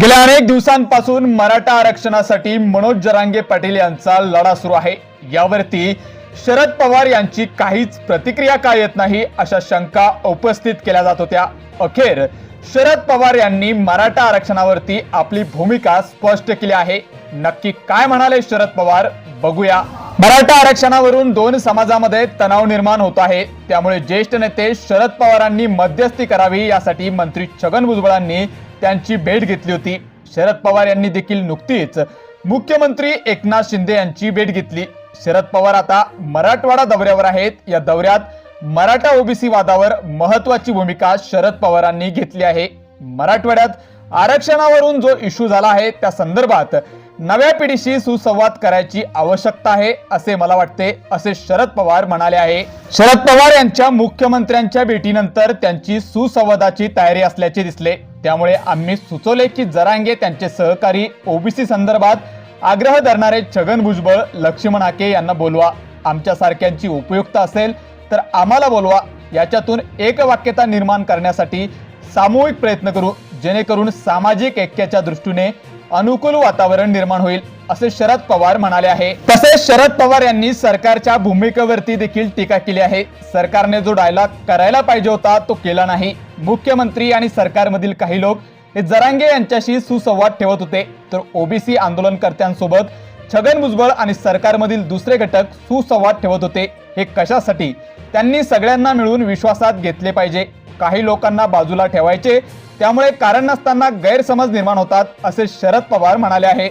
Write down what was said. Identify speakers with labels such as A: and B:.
A: गेल्या अनेक दिवसांपासून मराठा आरक्षणासाठी मनोज जरांगे पाटील यांचा लढा सुरू आहे. यावरती शरद पवार यांची काहीच प्रतिक्रिया का येत नाही अशा शंका उपस्थित केल्या जात होत्या. अखेर शरद पवार यांनी मराठा आरक्षणावरती आपली भूमिका स्पष्ट केली आहे. नक्की काय म्हणाले शरद पवार? बघूया. मराठा आरक्षणावरून दोन समाजामध्ये तणाव निर्माण होत आहे. त्यामुळे ज्येष्ठ नेते शरद पवारांनी मध्यस्थी करावी यासाठी मंत्री छगन भुजबळांनी त्यांची भेट घेतली होती. शरद पवार यांनी देखील नुकतीच मुख्यमंत्री एकनाथ शिंदे यांची भेट घेतली. शरद पवार आता मराठवाडा दौऱ्यावर आहेत. या दौऱ्यात मराठा ओबीसी वादावर महत्वाची भूमिका शरद पवारांनी घेतली आहे. मराठवाड्यात आरक्षणावरून जो इश्यू झाला आहे त्या संदर्भात नव्या पिढीशी सुसंवाद करायची आवश्यकता आहे असे मला वाटते असे शरद पवार म्हणाले आहे. शरद पवार यांच्या मुख्यमंत्र्यांच्या भेटीनंतर त्यांची सुसंवादाची तयारी असल्याचे दिसले. त्यामुळे आम्ही सुचवले की जरांगे त्यांचे सहकारी ओबीसी संदर्भात आग्रह धरणारे छगन भुजबळ लक्ष्मण हाके यांना बोलवा. आमच्यासारख्यांची उपयुक्त असेल तर आम्हाला बोलवा. याच्यातून एकवाक्यता निर्माण करण्यासाठी सामूहिक प्रयत्न करू. जेणेकरून सामाजिक ऐक्याच्या दृष्टीने अनुकूल वातावरण निर्माण होईल असे शरद पवार म्हणाले आहे. तसेच शरद पवार यांनी सरकारच्या भूमिकेवरती देखील टीका केली आहे. सरकारने जो डायलॉग करायला पाहिजे होता तो केला नाही. मुख्यमंत्री आणि सरकारमधील काही लोक हे जरांगे यांच्याशी सुसंवाद ठेवत होते. तर ओबीसी आंदोलनकर्त्यांसोबत छगन भुजबळ आणि सरकारमधील दुसरे घटक सुसंवाद ठेवत होते. हे कशासाठी? त्यांनी सगळ्यांना मिळून विश्वासात घेतले पाहिजे. काही लोकांना बाजूला ठेवायचे. त्यामुळे कारण नसताना गैरसमज निर्माण होतात असे शरद पवार म्हणाले आहे.